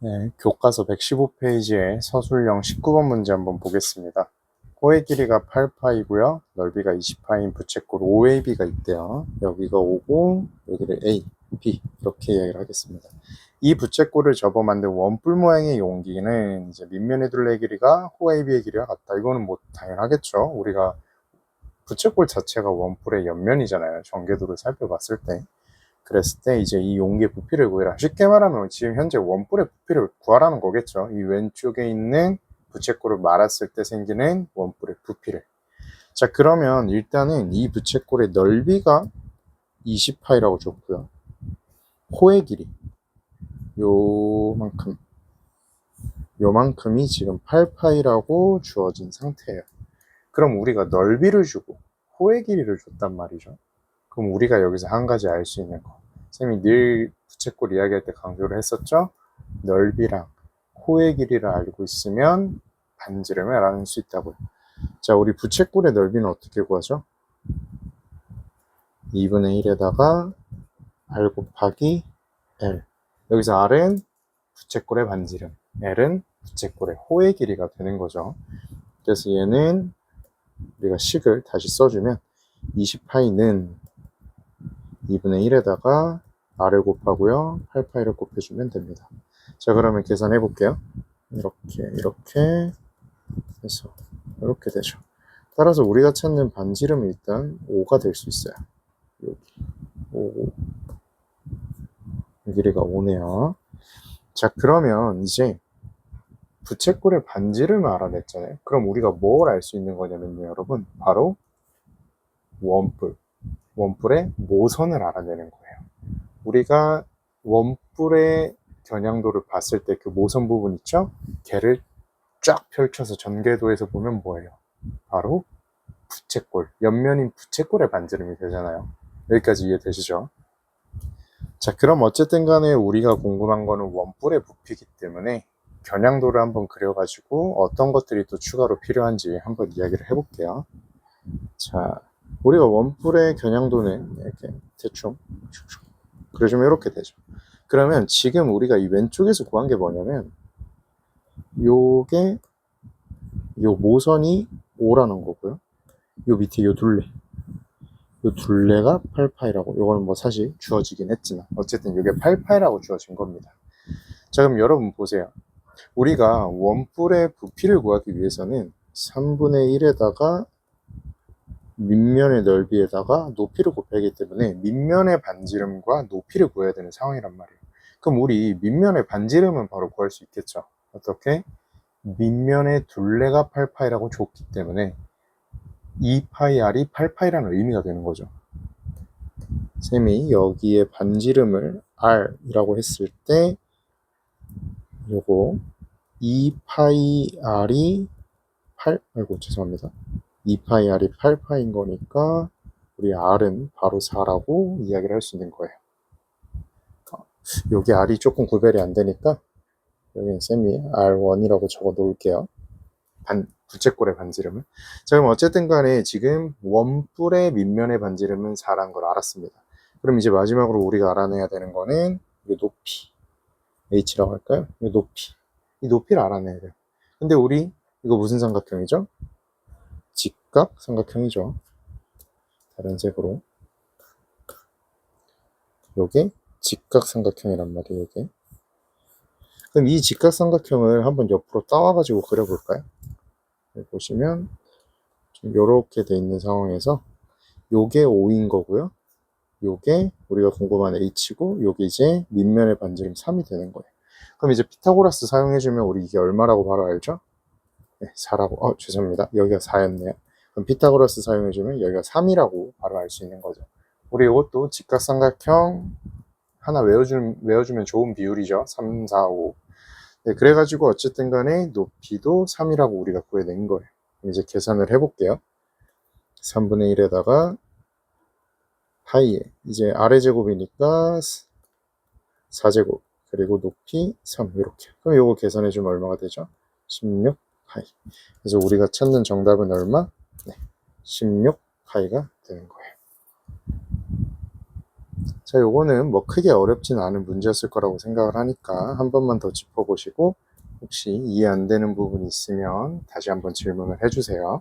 네, 교과서 115페이지의 서술형 19번 문제 한번 보겠습니다. 코의 길이가 8파이고요. 넓이가 20파인 부채꼴 OAB가 있대요. 여기가 O고 여기를 A, B 이렇게 이야기를 하겠습니다. 이 부채꼴을 접어 만든 원뿔 모양의 용기는 이제 밑면의 둘레 길이가 OAB의 길이와 같다. 이거는 뭐 당연하겠죠. 우리가 부채꼴 자체가 원뿔의 옆면이잖아요. 전개도를 살펴봤을 때. 그랬을 때 이제 이 용기의 부피를 구해라. 쉽게 말하면 지금 현재 원뿔의 부피를 구하라는 거겠죠. 이 왼쪽에 있는 부채꼴을 말았을 때 생기는 원뿔의 부피를. 자, 그러면 일단은 이 부채꼴의 넓이가 20파이라고 줬고요. 호의 길이 요만큼 요만큼이 지금 8파이라고 주어진 상태예요. 그럼 우리가 넓이를 주고 호의 길이를 줬단 말이죠. 그럼 우리가 여기서 한 가지 알 수 있는 거. 쌤이 늘 부채꼴 이야기할 때 강조를 했었죠. 넓이랑 호의 길이를 알고 있으면 반지름을 알아낼 수 있다고요. 자, 우리 부채꼴의 넓이는 어떻게 구하죠? 2분의 1에다가 r 곱하기 l. 여기서 r은 부채꼴의 반지름, l은 부채꼴의 호의 길이가 되는 거죠. 그래서 얘는 우리가 식을 다시 써주면 20파이는 2분의 1에다가 r을 곱하고요. 8파이를 곱해주면 됩니다. 자, 그러면 계산해 볼게요. 이렇게, 이렇게 해서 이렇게 되죠. 따라서 우리가 찾는 반지름은 일단 5가 될 수 있어요. 여기 5. 이 길이가 5네요. 자, 그러면 이제 부채꼴의 반지름을 알아냈잖아요. 그럼 우리가 뭘 알 수 있는 거냐면요, 여러분. 바로 원뿔. 원뿔의 모선을 알아내는 거예요. 우리가 원뿔의 겨냥도를 봤을 때 그 모선 부분 있죠? 걔를 쫙 펼쳐서 전개도에서 보면 뭐예요? 바로 부채꼴, 옆면인 부채꼴의 반지름이 되잖아요. 여기까지 이해되시죠? 자, 그럼 어쨌든 간에 우리가 궁금한 거는 원뿔의 부피이기 때문에 겨냥도를 한번 그려가지고 어떤 것들이 또 추가로 필요한지 한번 이야기를 해볼게요. 자, 우리가 원뿔의 겨냥도는 이렇게 대충 그려주면 이렇게 되죠. 그러면 지금 우리가 이 왼쪽에서 구한 게 뭐냐면 요게 요 모선이 5라는 거고요. 요 밑에 요 둘레 요 둘레가 8파이라고 요거는 뭐 사실 주어지긴 했지만 어쨌든 이게 8파이라고 주어진 겁니다. 자 그럼 여러분 보세요. 우리가 원뿔의 부피를 구하기 위해서는 3분의 1에다가 밑면의 넓이에다가 높이를 곱하기 때문에 밑면의 반지름과 높이를 구해야 되는 상황이란 말이에요. 그럼 우리 밑면의 반지름은 바로 구할 수 있겠죠. 어떻게? 밑면의 둘레가 8파이라고 줬기 때문에 2파이r이 8파이라는 의미가 되는 거죠. 쌤이 여기에 반지름을 r이라고 했을 때 요거 2파이r이 8 아이고 죄송합니다. 2파이 r이 8파인 거니까 우리 r은 바로 4라고 이야기를 할 수 있는 거예요. 여기 r이 조금 구별이 안 되니까 여기는 쌤이 r1이라고 적어 놓을게요. 반, 부채꼴의 반지름을. 자, 그럼 어쨌든 간에 지금 원뿔의 밑면의 반지름은 4라는 걸 알았습니다. 그럼 이제 마지막으로 우리가 알아내야 되는 거는 이 높이. h라고 할까요? 이 높이. 이 높이를 알아내야 돼요. 근데 우리 이거 무슨 삼각형이죠? 직각 삼각형이죠. 다른 색으로. 요게 직각 삼각형이란 말이에요, 이게. 그럼 이 직각 삼각형을 한번 옆으로 따와가지고 그려볼까요? 보시면 좀 이렇게 돼 있는 상황에서 요게 5인 거고요. 요게 우리가 궁금한 h고 요게 이제 밑면의 반지름 3이 되는 거예요. 그럼 이제 피타고라스 사용해주면 우리 이게 얼마라고 바로 알죠? 네, 4라고. 어, 죄송합니다. 여기가 4였네요. 그럼 피타고라스 사용해주면 여기가 3이라고 바로 알 수 있는 거죠. 우리 이것도 직각삼각형 하나 외워주면, 외워주면 좋은 비율이죠. 3, 4, 5. 네, 그래가지고 어쨌든 간에 높이도 3이라고 우리가 구해낸 거예요. 이제 계산을 해볼게요. 3분의 1에다가 파이에 이제 아래 제곱이니까 4제곱 그리고 높이 3 이렇게 그럼 이거 계산해 주면 얼마가 되죠? 16 파이 그래서 우리가 찾는 정답은 얼마? 네, 16 파이가 되는 거예요. 자, 요거는 뭐 크게 어렵진 않은 문제였을 거라고 생각을 하니까 한 번만 더 짚어보시고 혹시 이해 안 되는 부분이 있으면 다시 한번 질문을 해주세요.